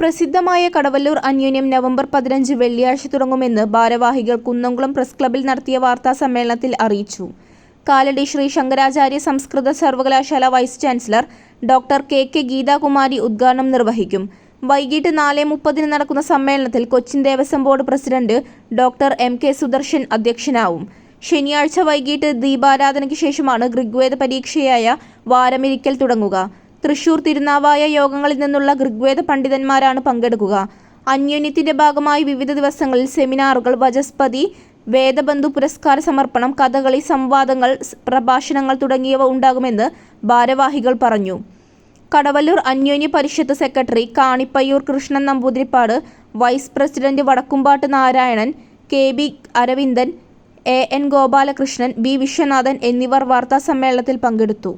പ്രസിദ്ധമായ കടവല്ലൂർ അന്യോന്യം നവംബർ പതിനഞ്ച് വെള്ളിയാഴ്ച തുടങ്ങുമെന്ന് ഭാരവാഹികൾ കുന്നംകുളം പ്രസ് ക്ലബിൽ നടത്തിയ വാർത്താ സമ്മേളനത്തിൽ അറിയിച്ചു. കാലടി ശ്രീ ശങ്കരാചാര്യ സംസ്കൃത സർവകലാശാല vice chancellor doctor K. K. Geethakumari ഉദ്ഘാടനം നിർവഹിക്കും. വൈകിട്ട് നാല് മുപ്പതിന് നടക്കുന്ന സമ്മേളനത്തിൽ Cochin Devaswom board president doctor M. K. Sudarshan അധ്യക്ഷനാവും. ശനിയാഴ്ച വൈകിട്ട് ദീപാരാധനയ്ക്ക് ശേഷമാണ് ഋഗ്വേദ പരീക്ഷയായ വാരമിരിക്കൽ തുടങ്ങുക. തൃശൂർ തിരുനാവായ യോഗങ്ങളിൽ നിന്നുള്ള ഋഗ്വേദ പണ്ഡിതന്മാരാണ് പങ്കെടുക്കുക. അന്യോന്യത്തിന്റെ ഭാഗമായി വിവിധ ദിവസങ്ങളിൽ സെമിനാറുകൾ വചസ്പതി വേദബന്ധു പുരസ്കാര സമർപ്പണം കഥകളി സംവാദങ്ങൾ പ്രഭാഷണങ്ങൾ തുടങ്ങിയവ ഉണ്ടാകുമെന്ന് ഭാരവാഹികൾ പറഞ്ഞു. Kadavallur Anyonya Parishath secretary Kanippayyur Krishnan Namboothiripad vice president Vadakkumpattu Narayanan K B Aravindan A N Gopalakrishnan B Viswanathan എന്നിവർ വാർത്താസമ്മേളനത്തിൽ പങ്കെടുത്തു.